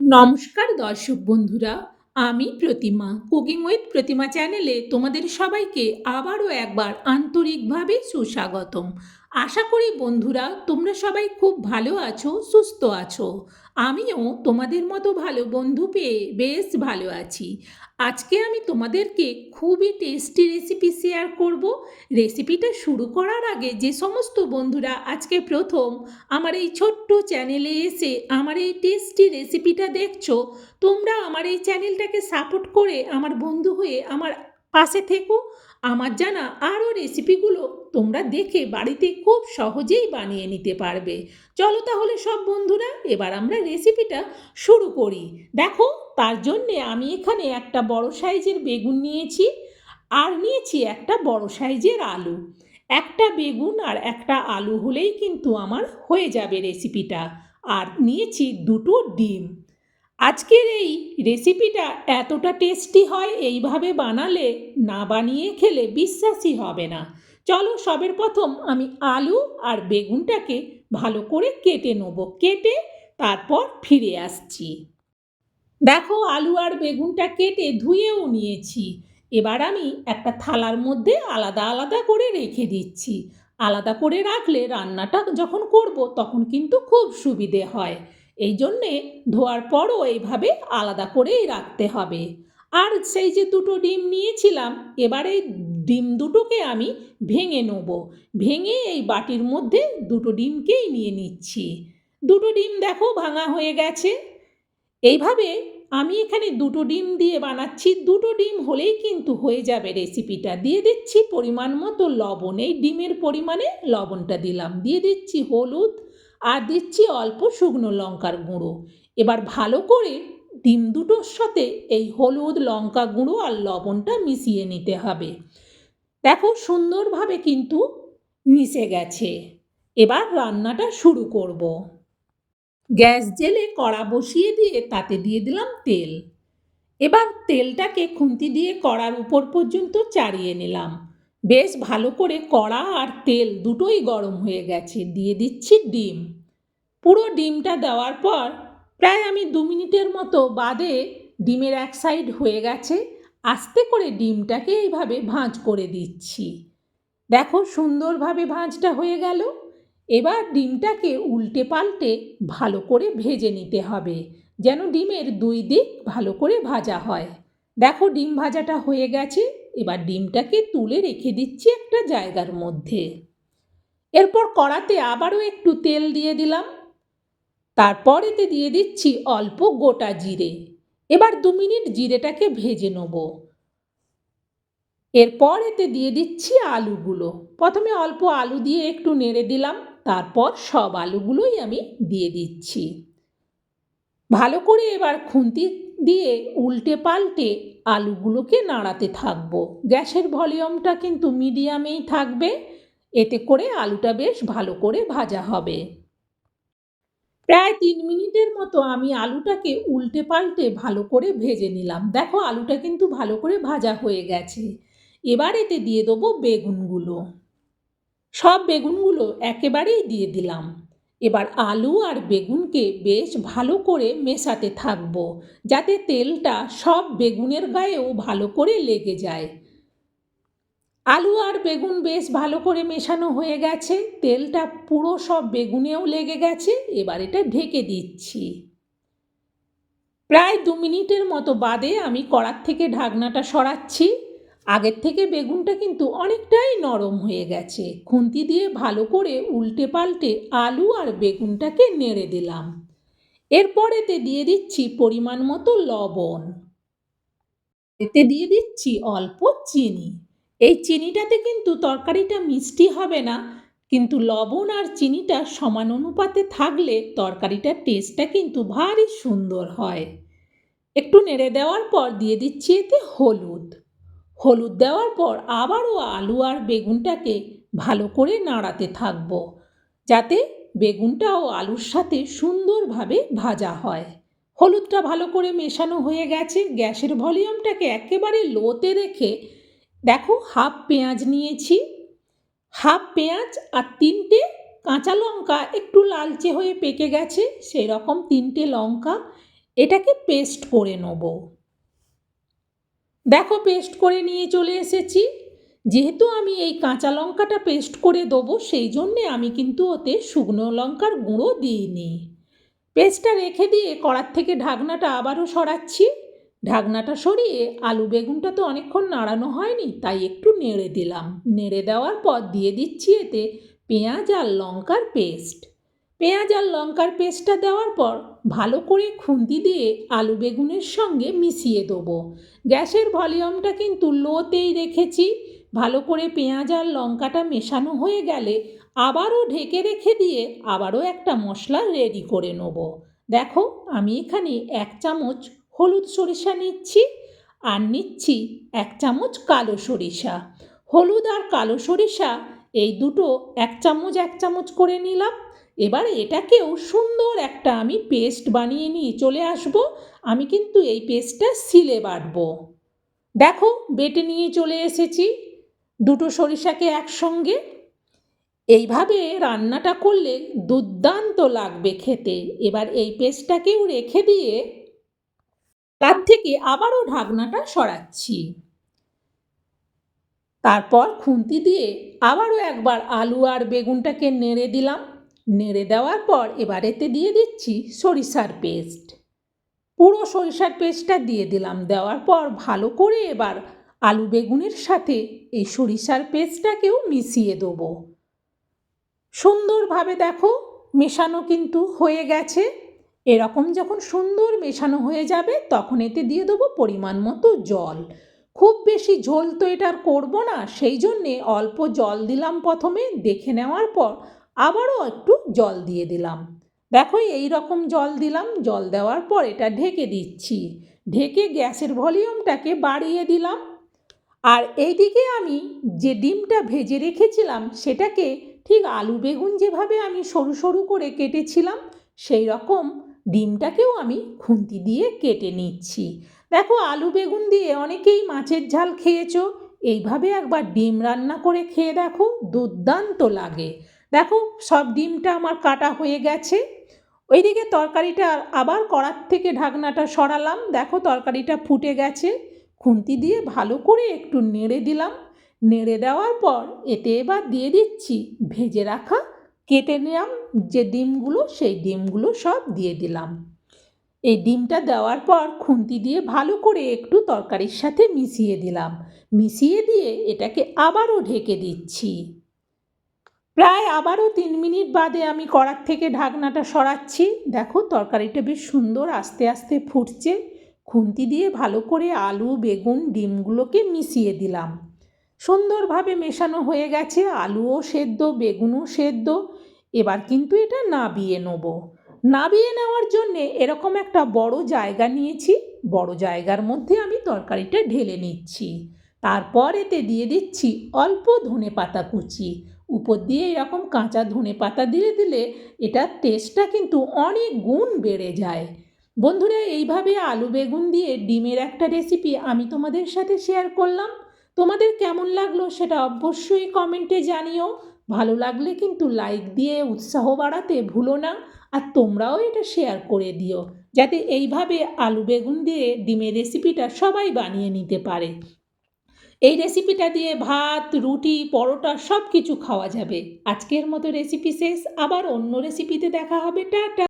নমস্কার দর্শক বন্ধুরা, আমি প্রতিমা। কুকিং উইথ প্রতিমা চ্যানেলে তোমাদের সবাইকে আবারও একবার আন্তরিকভাবে সুস্বাগতম। আশা করি বন্ধুরা, তোমরা সবাই খুব ভালো আছো, সুস্থ আছো। আমিও তোমাদের মতো ভালো বন্ধু পেয়ে বেশ ভালো আছি। আজকে আমি তোমাদেরকে খুবই টেস্টি রেসিপি শেয়ার করব। রেসিপিটা শুরু করার আগে যে সমস্ত বন্ধুরা আজকে প্রথম আমার এই ছোট্ট চ্যানেলে এসে আমার এই টেস্টি রেসিপিটা দেখছ, তোমরা আমার এই চ্যানেলটাকে সাপোর্ট করে আমার বন্ধু হয়ে আমার পাশে থেকো। আমার জানা আরও রেসিপিগুলো তোমরা দেখে বাড়িতে খুব সহজেই বানিয়ে নিতে পারবে। চলো তাহলে সব বন্ধুরা, এবার আমরা রেসিপিটা শুরু করি। দেখো, তার জন্যে আমি এখানে একটা বড় সাইজের বেগুন নিয়েছি আর নিয়েছি একটা বড় সাইজের আলু। একটা বেগুন আর একটা আলু হলেই কিন্তু আমার হয়ে যাবে রেসিপিটা আর নিয়েছি দুটো ডিম। আজকের এই রেসিপিটা এতটা টেস্টি হয় এইভাবে বানালে, না বানিয়ে খেলে বিশ্বাসই হবে না। চলো সবের প্রথম আমি আলু আর বেগুনটাকে ভালো করে কেটে নেব। কেটে তারপর ফিরে আসছি। দেখো আলু আর বেগুনটা কেটে ধুয়েও নিয়েছি। এবার আমি একটা থালার মধ্যে আলাদা আলাদা করে রেখে দিচ্ছি। আলাদা করে রাখলে রান্নাটা যখন করব তখন কিন্তু খুব সুবিধে হয়। এই জন্যে ধোয়ার পরও এইভাবে আলাদা করেই রাখতে হবে। আর সেই যে দুটো ডিম নিয়েছিলাম, এবারে ডিম দুটোকে আমি ভেঙে নেব। ভেঙে এই বাটির মধ্যে দুটো ডিমকেই নিয়ে নিচ্ছি। দুটো ডিম দেখো ভাঙা হয়ে গেছে। এইভাবে আমি এখানে দুটো ডিম দিয়ে বানাচ্ছি। দুটো ডিম হলেই কিন্তু হয়ে যাবে রেসিপিটা। দিয়ে দিচ্ছি পরিমাণ মতো লবণ। এই ডিমের পরিমাণে লবণটা দিলাম। দিয়ে দিচ্ছি হলুদ আর দিচ্ছি অল্প শুকনো লঙ্কার গুঁড়ো। এবার ভালো করে ডিম দুটোর সাথে এই হলুদ লঙ্কা গুঁড়ো আর লবণটা মিশিয়ে নিতে হবে। দেখো সুন্দরভাবে কিন্তু মিশে গেছে। এবার রান্নাটা শুরু করব। গ্যাস জেলে কড়া বসিয়ে দিয়ে তাতে দিয়ে দিলাম তেল। এবার তেলটাকে খুন্তি দিয়ে কড়ার উপর পর্যন্ত চাড়িয়ে নিলাম। বেশ ভালো করে কড়া আর তেল দুটোই গরম হয়ে গেছে। দিয়ে দিচ্ছি ডিম। ডিমটা দেওয়ার পর প্রায় আমি দু মিনিটের মতো বাদে ডিমের এক সাইড হয়ে গেছে। আস্তে করে ডিমটাকে এইভাবে ভাঁজ করে দিচ্ছি। দেখো সুন্দরভাবে ভাঁজটা হয়ে গেল। এবার ডিমটাকে উল্টে পাল্টে ভালো করে ভেজে নিতে হবে, যেন ডিমের দুই দিক ভালো করে ভাজা হয়। দেখো ডিম ভাজাটা হয়ে গেছে, এবার ডিমটাকে তুলে রেখে দিচ্ছি একটা জায়গার মধ্যে। এরপর কড়াতে আবারও একটু তেল দিয়ে দিলাম। তারপর এতে দিয়ে দিচ্ছি অল্প গোটা জিরে। এবার দু মিনিট জিরেটাকে ভেজে নেব। এরপর এতে দিয়ে দিচ্ছি আলুগুলো। প্রথমে অল্প আলু দিয়ে একটু নেড়ে দিলাম, তারপর সব আলুগুলোই আমি দিয়ে দিচ্ছি। ভালো করে এবার খুন্তি দিয়ে উল্টে পাল্টে আলুগুলোকে নাড়াতে থাকব। গ্যাসের ভলিউমটা কিন্তু মিডিয়ামেই থাকবে, এতে করে আলুটা বেশ ভালো করে ভাজা হবে। প্রায় তিন মিনিটের মতো আমি আলুটাকে উল্টে পাল্টে ভালো করে ভেজে নিলাম। দেখো, আলুটা কিন্তু ভালো করে ভাজা হয়ে গেছে। এবার এতে দিয়ে দেবো বেগুনগুলো। সব বেগুনগুলো একেবারেই দিয়ে দিলাম। এবার আলু আর বেগুনকে বেশ ভালো করে মেশাতে থাকব, যাতে তেলটা সব বেগুনের গায়েও ভালো করে লেগে যায়। আলু আর বেগুন বেশ ভালো করে মেশানো হয়ে গেছে। তেলটা পুরো সব বেগুনেও লেগে গেছে। এবার এটা ঢেকে দিচ্ছি। প্রায় দু মিনিটের মতো বাদে আমি কড়ার থেকে ঢাকনাটা সরাচ্ছি। আগের থেকে বেগুনটা কিন্তু অনেকটাই নরম হয়ে গেছে। খুন্তি দিয়ে ভালো করে উল্টে পাল্টে আলু আর বেগুনটাকে নেড়ে দিলাম। এরপর এতে দিয়ে দিচ্ছি পরিমাণ মতো লবণ। এতে দিয়ে দিচ্ছি অল্প চিনি। এই চিনিটাতে কিন্তু তরকারিটা মিষ্টি হবে না, কিন্তু লবণ আর চিনিটা সমান অনুপাতে থাকলে তরকারিটার টেস্টটা কিন্তু ভারী সুন্দর হয়। একটু নেড়ে দেওয়ার পর দিয়ে দিচ্ছি এতে হলুদ। হলুদ দেওয়ার পর আবারও আলু আর বেগুনটাকে ভালো করে নাড়াতে থাকব, যাতে বেগুনটা ও আলুর সাথে সুন্দরভাবে ভাজা হয়। হলুদটা ভালো করে মেশানো হয়ে গেছে, গ্যাসের ভলিউমটাকে একেবারে লোতে রেখে দেখো হাফ পেঁয়াজ নিয়েছি, হাফ পেঁয়াজ আর তিনটে কাঁচা লঙ্কা, একটু লালচে হয়ে পেকে গেছে সেই রকম তিনটে লঙ্কা, এটাকে পেস্ট করে নেব। দেখো পেস্ট করে নিয়ে চলে এসেছি, যেহেতু আমি এই কাঁচা লঙ্কাটা পেস্ট করে দেবো, সেই জন্যে আমি কিন্তু ওতে শুকনো লঙ্কার গুঁড়ো দিইনি। পেস্টটা রেখে দিয়ে কড়ার থেকে ঢাকনাটা আবারও সরাচ্ছি। ঢাকনাটা সরিয়ে আলু বেগুনটা তো অনেকক্ষণ নাড়ানো হয়নি, তাই একটু নেড়ে দিলাম। নেড়ে দেওয়ার পর দিয়ে দিচ্ছি এতে পেঁয়াজ আর লঙ্কার পেস্ট। পেঁয়াজ আর লঙ্কার পেস্টটা দেওয়ার পর ভালো করে খুন্তি দিয়ে আলু বেগুনের সঙ্গে মিশিয়ে দেবো। গ্যাসের ভলিউমটা কিন্তু লোতেই রেখেছি। ভালো করে পেঁয়াজ আর লঙ্কাটা মেশানো হয়ে গেলে আবারও ঢেকে রেখে দিয়ে আবারও একটা মশলা রেডি করে নেব। দেখো, আমি এখানে এক চামচ হলুদ সরিষা নিচ্ছি আর নিচ্ছি এক চামচ কালো সরিষা। হলুদ আর কালো সরিষা, এই দুটো এক চামচ এক চামচ করে নিলাম। এবার এটাকেও সুন্দর একটা আমি পেস্ট বানিয়ে নিয়ে চলে আসব। আমি কিন্তু এই পেস্টটা সিলে বাটবো। দেখো, বেটে নিয়ে চলে এসেছি দুটো সরিষাকে একসঙ্গে। এইভাবে রান্নাটা করলে দুর্দান্ত লাগবে খেতে। এবার এই পেস্টটাকেও রেখে দিয়ে তার থেকে আবারও ঢাকনাটা সরাচ্ছি। তারপর খুন্তি দিয়ে আবারও একবার আলু আর বেগুনটাকে নেড়ে দিলাম। নেড়ে দেওয়ার পর এবার এতে দিয়ে দিচ্ছি সরিষার পেস্ট। পুরো সরিষার পেস্টটা দিয়ে দিলাম। দেওয়ার পর ভালো করে এবার আলু বেগুনের সাথে এই সরিষার পেস্টটাকেও মিশিয়ে দেবো। সুন্দরভাবে দেখো, মেশানো কিন্তু হয়ে গেছে। এরকম যখন সুন্দর মেশানো হয়ে যাবে, তখন এতে দিয়ে দেবো পরিমাণ মতো জল। খুব বেশি ঝোল তো এটার করব না, সেই জন্যে অল্প জল দিলাম প্রথমে, দেখে নেওয়ার পর আবারও একটু জল দিয়ে দিলাম। দেখো এই রকম জল দিলাম, জল দেওয়ার পর এটা ঢেকে দিচ্ছি। ঢেকে গ্যাসের ভলিউমটাকে বাড়িয়ে দিলাম। আর এইদিকে আমি যে ডিমটা ভেজে রেখেছিলাম, সেটাকে ঠিক আলু বেগুন যেভাবে আমি সরু সরু করে কেটেছিলাম, সেই রকম ডিমটাকেও আমি খুন্তি দিয়ে কেটে নিচ্ছি। দেখো আলু বেগুন দিয়ে অনেকেই মাছের ঝাল খেয়েছো, এইভাবে একবার ডিম রান্না করে খেয়ে দেখো, দুর্দান্ত লাগে। দেখো সব ডিমটা আমার কাটা হয়ে গেছে। ওইদিকে তরকারিটা আবার কড়ার থেকে ঢাকনাটা সরালাম। দেখো তরকারিটা ফুটে গেছে। খুন্তি দিয়ে ভালো করে একটু নেড়ে দিলাম। নেড়ে দেওয়ার পর এতে এবার দিয়ে দিচ্ছি ভেজে রাখা কেটে নিলাম, যে ডিমগুলো সেই ডিমগুলো সব দিয়ে দিলাম। এই ডিমটা দেওয়ার পর খুন্তি দিয়ে ভালো করে একটু তরকারির সাথে মিশিয়ে দিলাম। মিশিয়ে দিয়ে এটাকে আবারও ঢেকে দিচ্ছি। প্রায় আবারও তিন মিনিট বাদে আমি কড়ার থেকে ঢাকনাটা সরাচ্ছি। দেখো তরকারিটা বেশ সুন্দর আস্তে আস্তে ফুটছে। খুন্তি দিয়ে ভালো করে আলু, বেগুন, ডিমগুলোকে মিশিয়ে দিলাম। সুন্দরভাবে মেশানো হয়ে গেছে। আলুও সেদ্ধ, বেগুনও সেদ্ধ। এবার কিন্তু এটা নাবিয়ে নেব। নাবিয়ে নেওয়ার জন্যে এরকম একটা বড় জায়গা নিয়েছি। বড় জায়গার মধ্যে আমি তরকারিটা ঢেলে নিচ্ছি। তারপর এতে দিয়ে দিচ্ছি অল্প ধনে পাতা কুচি। উপর দিয়ে এরকম কাঁচা ধনে পাতা দিলে দিলে এটার টেস্টটা কিন্তু অনেক গুণ বেড়ে যায়। বন্ধুরা, এইভাবে আলু বেগুন দিয়ে ডিমের একটা রেসিপি আমি তোমাদের সাথে শেয়ার করলাম। তোমাদের কেমন লাগল সেটা অবশ্যই কমেন্টে জানিও। ভালো লাগলে কিন্তু লাইক দিয়ে, উৎসাহ বাড়াতে ভুলো না। আর তোমরাও এটা শেয়ার করে দিও, যাতে এইভাবে আলু বেগুন দিয়ে ডিমের রেসিপিটা সবাই বানিয়ে নিতে পারে। এই রেসিপিটা দিয়ে ভাত, রুটি, পরোটা সব কিছু খাওয়া যাবে। আজকের মতো রেসিপি শেষ। আবার অন্য রেসিপিতে দেখা হবে। টাটা!